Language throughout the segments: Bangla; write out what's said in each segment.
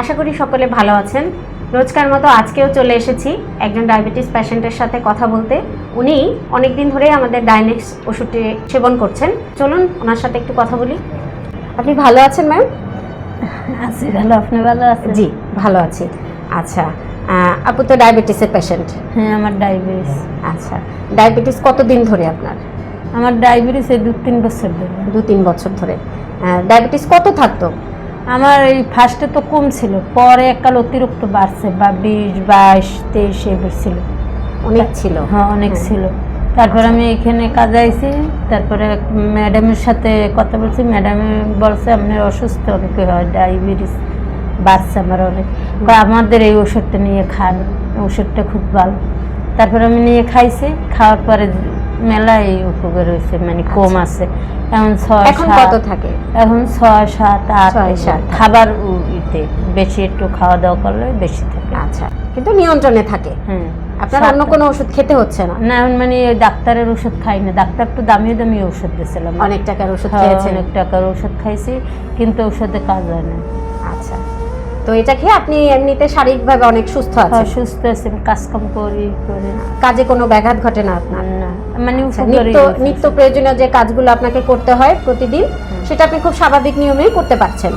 আশা করি সকলে ভালো আছেন। রোজকার মতো আজকেও চলে এসেছি একজন ডায়াবেটিস পেশেন্টের সাথে কথা বলতে। উনি অনেক দিন ধরেই আমাদের ডাইনেক্স ওষুধটি সেবন করছেন। চলুন ওনার সাথে একটু কথা বলি। আপনি ভালো আছেন ম্যাম? আছি ভালো। আপনি ভালো আছেন? জি ভালো আছি। আচ্ছা আপু তো ডায়াবেটিসের পেশেন্ট। হ্যাঁ আমার ডায়াবেটিস। আচ্ছা ডায়াবেটিস কতদিন ধরে আপনার? আমার ডায়াবেটিস এই দু তিন বছর ধরে। দু তিন বছর ধরে। ডায়াবেটিস কত থাকতো? আমার এই ফার্স্টে তো কম ছিল পরে এককাল অতিরিক্ত বাড়ছে বা বিশ বাইশ তেইশ এবার ছিল। অনেক ছিল। হ্যাঁ অনেক। ছিল। তারপর আমি এখানে কাজে আইছি তারপরে ম্যাডামের সাথে কথা বলছি ম্যাডামে বলছে আপনার অসুস্থ অনেক হয় ডায়াবেটিস বাড়ছে আমার অনেক। আমাদের এই ওষুধটা নিয়ে খান ওষুধটা খুব ভালো। তারপর আমি নিয়ে খাইছি খাওয়ার পরে মেলায় উপকার হয়েছে মানে কম আছে। এখন ছয় এখন কত থাকে? এখন ছয় সাত আট ছয়, সাত। খাবার ইতে বেশি একটু খাওয়া দাওয়া করলে বেশি থাকে। আচ্ছা। কিন্তু নিয়ন্ত্রণে থাকে। হ্যাঁ আপনার অন্য কোনো ওষুধ খেতে হচ্ছে না? না এখন মানে ওই ডাক্তারের ওষুধ খাই না। ডাক্তার তো দামি দামি ওষুধ দিয়েছিলাম অনেক টাকার ওষুধ হ্যাঁ, খেয়েছেন। অনেক টাকার ওষুধ খাইছি কিন্তু ওষুধে কাজ হয় না। আচ্ছা। তো এটা খেয়ে আপনি এমনিতে শারীরিকভাবে অনেক সুস্থ হ্যাঁ, আছেন। সুস্থ আছি কাজকাম করি করি। কাজে কোনো ব্যাঘাত ঘটে না আপনার? না মানে আচ্ছা, নিত্য নিত্য প্রয়োজনীয় যে কাজগুলো আপনাকে করতে হয় প্রতিদিন সেটা আপনি খুব স্বাভাবিক নিয়মেই করতে পারছেন।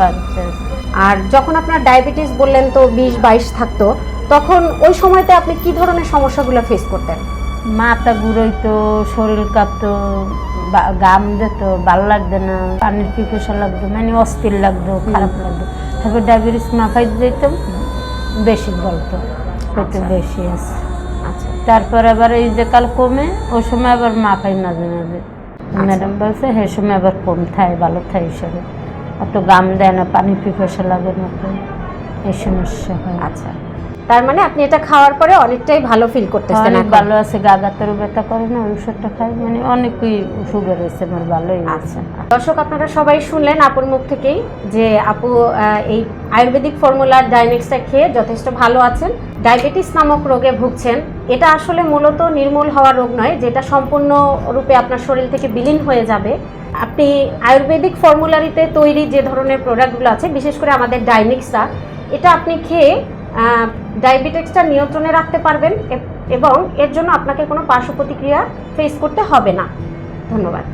আর যখন আপনার ডায়াবেটিস বললেন তো বিশ বাইশ থাকতো তখন ওই সময়তে আপনি কি ধরনের সমস্যাগুলো ফেস করতেন? মাথা ঘুরোইতো শরীর কাঁপতো গাম যেত ভালো লাগতো না পানির পিপাসা লাগতো মানে অস্থির লাগতো খারাপ লাগতো। তারপর ডায়াবেটিস মাখাই দিতাম বেশি বলতো একটু আচ্ছা। বেশি আছে। আচ্ছা। তারপর আবার এই যে কাল কমে ওই সময় আবার মাখাই মাঝে মাঝে। ম্যাডাম বলছে সে সময় আবার কম থাই ভালো থাই হিসাবে। অত গাম দেয় না পানি পিপাসা লাগে মতো এই সমস্যা হয়। আচ্ছা। তার মানে আপনি এটা খাওয়ার পরে অনেকটাই ভালো ফিল করতেছেন অনেক এখন। ভালো আছে গা গাগাতেরও ব্যথা করে না ওষুধটা খাই মানে অনেকই সুগার হয়েছে আমার ভালোই আছে আচ্ছা দর্শক আপনারা সবাই শুনলেন আপুর মুখ থেকেই যে আপু এই আয়ুর্বেদিক ফর্মুলার ডাইনেক্সটা খেয়ে যথেষ্ট ভালো আছেন। ডায়াবেটিস নামক রোগে ভুগছেন। এটা আসলে মূলত নির্মূল হওয়া রোগ নয় যেটা সম্পূর্ণ রূপে আপনার শরীর থেকে বিলীন হয়ে যাবে। আপনি আয়ুর্বেদিক ফর্মুলারিতে তৈরি যে ধরনের প্রোডাক্টগুলো আছে বিশেষ করে আমাদের ডাইনেক্সটা এটা আপনি খেয়ে ডায়াবেটিক্সটা নিয়ন্ত্রণে রাখতে পারবেন এবং এর জন্য আপনাকে কোনো পার্শ্ব প্রতিক্রিয়া ফেস করতে হবে না। ধন্যবাদ।